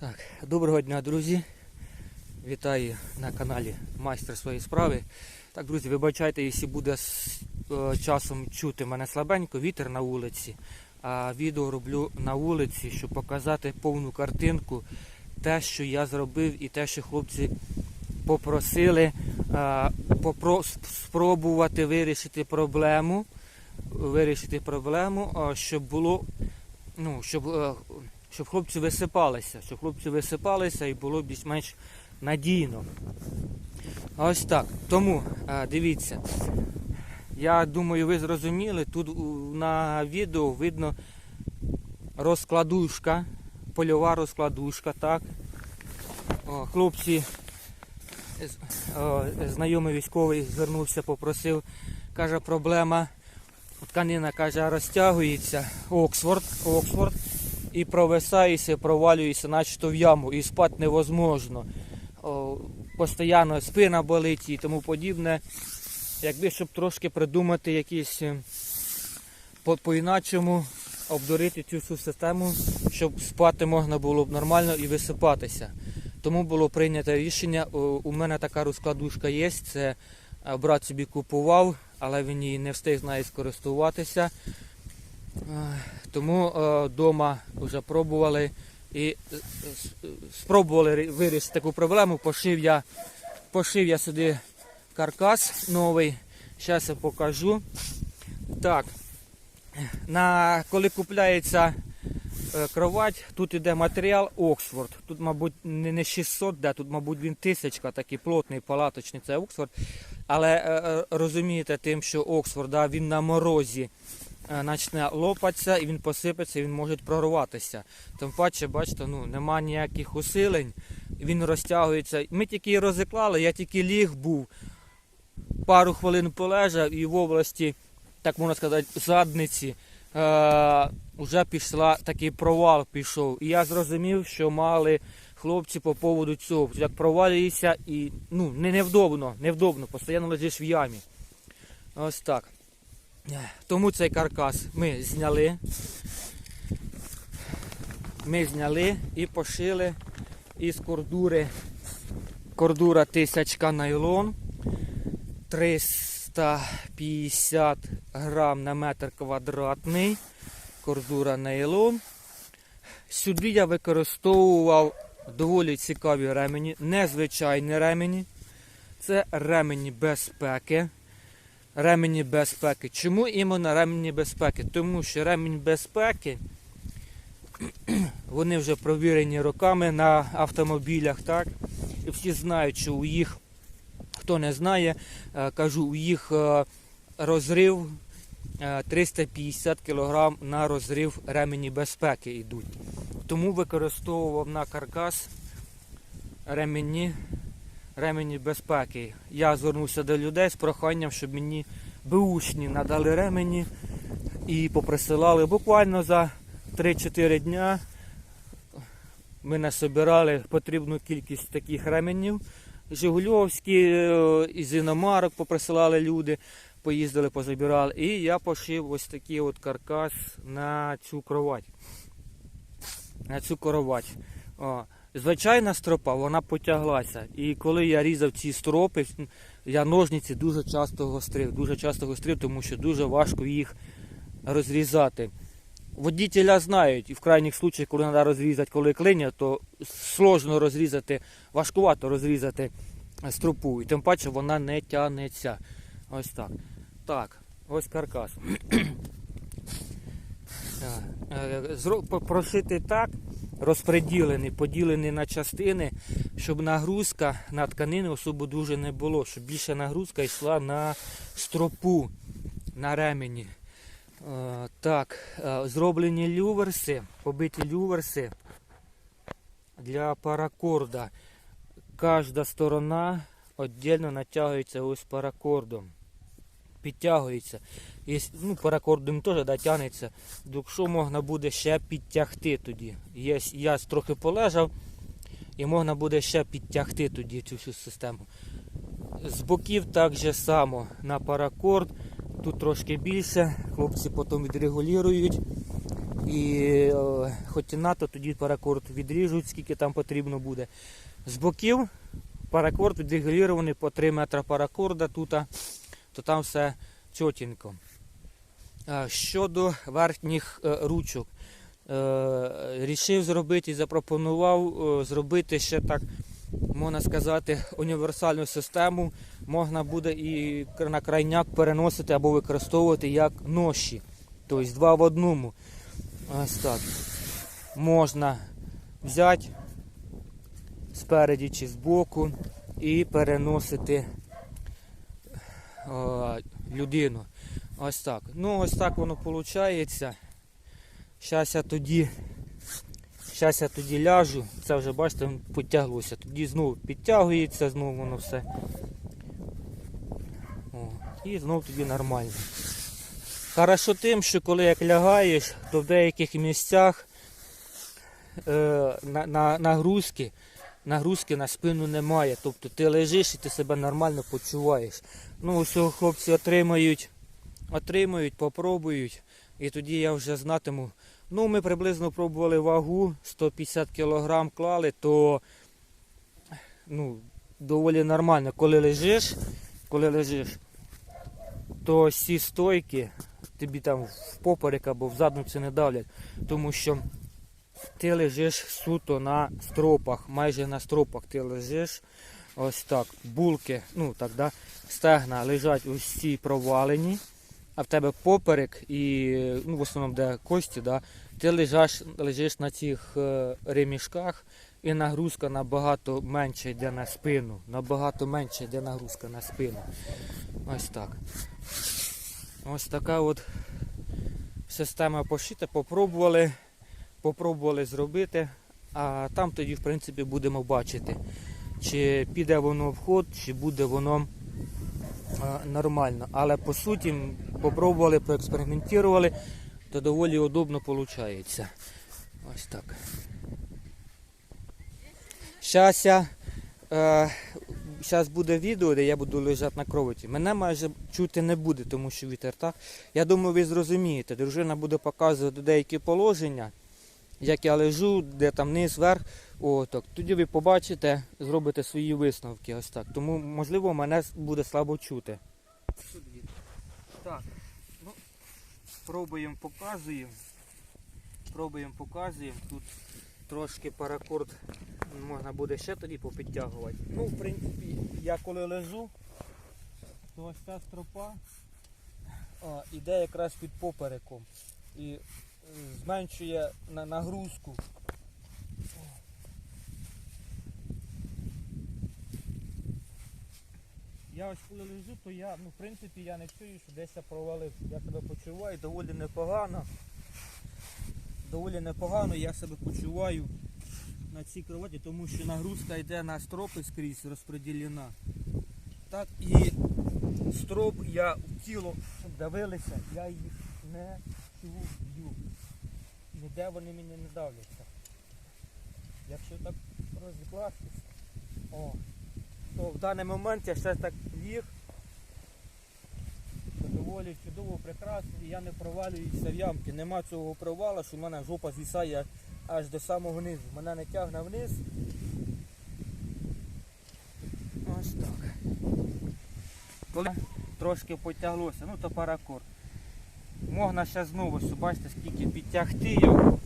Так, доброго дня, друзі. Вітаю на каналі Майстер своєї справи. Так, друзі, вибачайте, якщо буде з е, часом чути мене слабенько, вітер на вулиці. А відео роблю на вулиці, щоб показати повну картинку, те, що я зробив, і те, що хлопці попросили е, попро- спробувати вирішити проблему. Вирішити проблему, щоб було, ну, щоб е, щоб хлопці висипалися, щоб хлопці висипалися і було більш-менш надійно. Ось так. Тому е, дивіться. Я думаю, ви зрозуміли, тут на відео видно розкладушка, польова розкладушка, так. О, хлопці, о, знайомий військовий звернувся, попросив, каже, проблема. Тканина каже, розтягується, Оксфорд, Оксфорд, і провисаєшся, провалюєшся, начебто в яму, і спати невозможно. О, постійно спина болить і тому подібне. Якби щоб трошки придумати якісь е, по- по-іначому обдурити цю всю систему, щоб спати можна було б нормально і висипатися. Тому було прийнято рішення. У мене така розкладушка є. Це е, брат собі купував, але він її не встиг з нею скористуватися. Е, Тому вдома вже пробували і е, е, спробували вирішити таку проблему. Пошив я, пошив я сюди каркас новий. Зараз я покажу. Так, на, коли купляється е, кровать, тут іде матеріал Оксфорд. Тут, мабуть, не не 600, де, тут, мабуть, він тисячка, такий плотний, палаточний, це Оксфорд. Але е, е, розумієте, тим, що Оксфорд, да, він на морозі е, почне лопатися і він посипеться, і він може прорватися. Тим паче, бачите, ну, нема ніяких усилень, він розтягується. Ми тільки її розіклали, я тільки ліг був, пару хвилин полежав і в області, так можна сказати, задниці. Е, вже пішла такий провал пішов. І я зрозумів, що мали хлопці по поводу цього. Як провалюєшся і ну, не невдобно, невдобно, постійно лежиш в ямі. Ось так. Тому цей каркас ми зняли. Ми зняли і пошили із кордури. Кордура тисячка найлон. 350 грам на метр квадратний. Кордура нейлон. Сюди я використовував доволі цікаві ремені, незвичайні ремені. Це ремені безпеки. Ремені безпеки. Чому іменно ремені безпеки? Тому що ремінь безпеки вони вже провірені роками на автомобілях, так? І всі знають, що у їх, хто не знає, е, кажу, у їх е, розрив е, 350 кг на розрив ремені безпеки йдуть. Тому використовував на каркас ремені, ремені безпеки. Я звернувся до людей з проханням, щоб мені беушні надали ремені і поприсилали буквально за 3-4 дня. Ми насобирали потрібну кількість таких ременів. Жигульовські е, із іномарок поприсилали люди, поїздили, позабирали. І я пошив ось такий от каркас на цю кровать. На цю кровать. О, звичайна стропа, вона потяглася. І коли я різав ці стропи, я ножниці дуже часто гострив. Дуже часто гострив, тому що дуже важко їх розрізати. Водітеля знають, і в крайніх случаях, коли треба розрізати, коли клиня, то сложно розрізати, важкувато розрізати стропу. І тим паче вона не тягнеться. Ось так. Так, ось каркас. Е, Прошити так, розподілений, поділений на частини, щоб нагрузка на тканини особо дуже не було, щоб більше нагрузка йшла на стропу, на ремені. Е, Так, е, зроблені люверси, побиті люверси для паракорда. Кожна сторона віддільно натягується ось паракордом. Підтягується. І, ну, паракордом теж дотягнеться. Якщо можна буде ще підтягти тоді. Є, я трохи полежав і можна буде ще підтягти тоді цю всю систему. З боків так же само на паракорд. Тут трошки більше, хлопці потім відрегулюють. І е, хоч і НАТО, тоді паракорд відріжуть, скільки там потрібно буде. З боків паракорд відрегулірований по 3 метри паракорда тут, то там все чотенько. Е, Щодо верхніх е, ручок, е, рішив зробити і запропонував е, зробити ще так, можна сказати, універсальну систему. Можна буде і на крайняк переносити або використовувати як ноші. Тобто два в одному. Ось так. Можна взяти спереді чи збоку і переносити людину. Ось так. Ну, ось так воно виходить. Зараз я тоді. Зараз я тоді ляжу, це вже бачите, підтяглося. Тоді знову підтягується, знову воно все. О, і знову тоді нормально. Хорошо тим, що коли як лягаєш, то в деяких місцях е, на, на, нагрузки, нагрузки на спину немає. Тобто ти лежиш і ти себе нормально почуваєш. Ну, ось хлопці отримають, отримають, попробують. І тоді я вже знатиму. Ну, ми приблизно пробували вагу, 150 кг клали, то ну, доволі нормально. Коли лежиш, коли лежиш, то всі стойки тобі там в поперек або в задницю не давлять, тому що ти лежиш суто на стропах, майже на стропах ти лежиш. Ось так. Булки, ну так, да, стегна лежать усі провалені, а в тебе поперек і ну, в основному де кості, да, ти лежиш, лежиш на цих е, ремішках і нагрузка набагато менше йде на спину. Набагато менше йде нагрузка на спину. Ось так. Ось така от система пошита. Попробували, попробували зробити, а там тоді, в принципі, будемо бачити, чи піде воно в ход, чи буде воно нормально. Але по суті, попробували, поекспериментували, то доволі удобно виходить. Ось так. Зараз я. Е, зараз буде відео, де я буду лежати на кроваті. Мене майже чути не буде, тому що вітер так. Я думаю, ви зрозумієте. Дружина буде показувати деякі положення, як я лежу, де там низ, верх. О, так. Тоді ви побачите, зробите свої висновки. Ось так. Тому, можливо, мене буде слабо чути. Так, ну, пробуємо, показуємо. Пробуємо, показуємо. Тут трошки паракорд можна буде ще тоді попідтягувати. Ну, в принципі, я коли лежу, то ось ця стропа а, іде якраз під попереком і зменшує на нагрузку. Я ось коли лежу, то я, ну, в принципі, я не чую, що десь я провалився. Я себе почуваю доволі непогано. Доволі непогано я себе почуваю на цій кроваті, тому що нагрузка йде на стропи скрізь розподілена. Так і строп я в тіло щоб давилися, я їх не чую. Ніде вони мені не давляться. Якщо так розкластися, о, то в даний момент я ще так ліг. Доволі чудово, прекрасно, і я не провалююся в ямки. Нема цього провала, що в мене жопа звісає аж до самого низу. Мене не тягне вниз. Ось так. Коли трошки потяглося, ну то паракорд. Можна ще знову, бачите, скільки підтягти його.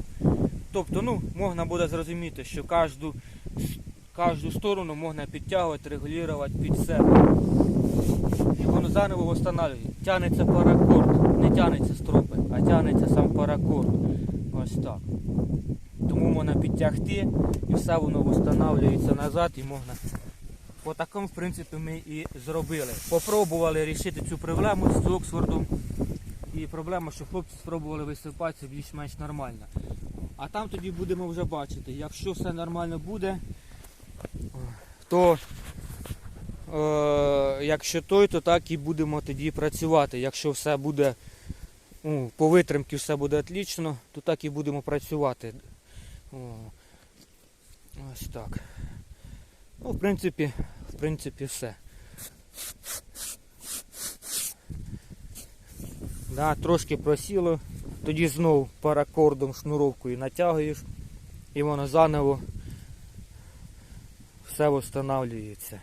Тобто, ну, можна буде зрозуміти, що кожну, кожну сторону можна підтягувати, регулювати під себе. І воно заново встановлює. Тянеться паракорд, не тянеться стропи, а тянеться сам паракорд. Ось так. Тому можна підтягти і все воно встановлюється назад і можна. По такому, в принципі, ми і зробили. Попробували рішити цю проблему з Оксфордом. І проблема, що хлопці спробували висипатися більш-менш нормально. А там тоді будемо вже бачити, якщо все нормально буде, то е, якщо той, то так і будемо тоді працювати. Якщо все буде ну, по витримці все буде отлично, то так і будемо працювати. О, ось так. Ну, в принципі, в принципі, все. Да, трошки просіло, тоді знов паракордом шнуровкою натягуєш, і воно заново все встановлюється.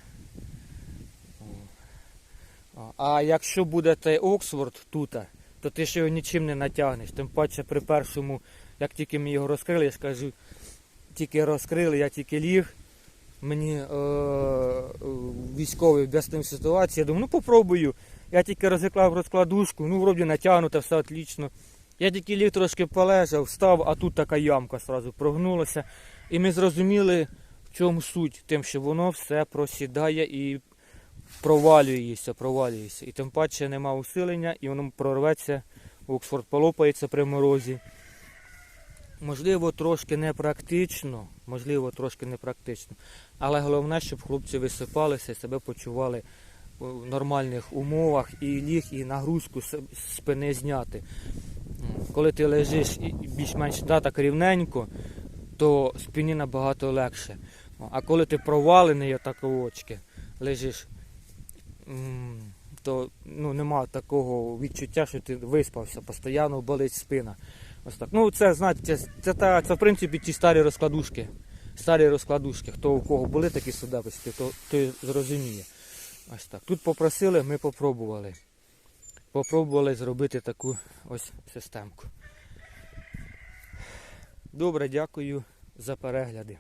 А якщо буде той Оксфорд тут, то ти ж його нічим не натягнеш. Тим паче при першому, як тільки ми його розкрили, я ж кажу, тільки розкрили, я тільки ліг. Мені е, е, військовий об'яснив ситуацію. Я думаю, ну попробую. Я тільки розклав розкладушку, ну вроді натягнуто, все отлично. Я тільки ліг трошки полежав, встав, а тут така ямка одразу прогнулася. І ми зрозуміли, в чому суть, тим, що воно все просідає і провалюється, провалюється. І тим паче нема усилення, і воно прорветься, Оксфорд полопається при морозі. Можливо, трошки непрактично, можливо, трошки непрактично. Але головне, щоб хлопці висипалися і себе почували в нормальних умовах і ліг, і нагрузку спини зняти. Коли ти лежиш більш-менш да, так рівненько, то спині набагато легше. А коли ти провалений отак очки, лежиш, то ну, нема такого відчуття, що ти виспався, постійно болить спина. Ось так. Ну, це, знаєте, це, це, та- це в принципі ті старі розкладушки. Старі розкладушки. Хто у кого були такі судебисті, то, то зрозуміє. Ось так. Тут попросили, ми попробували. Попробували зробити таку ось системку. Добре, дякую за перегляди.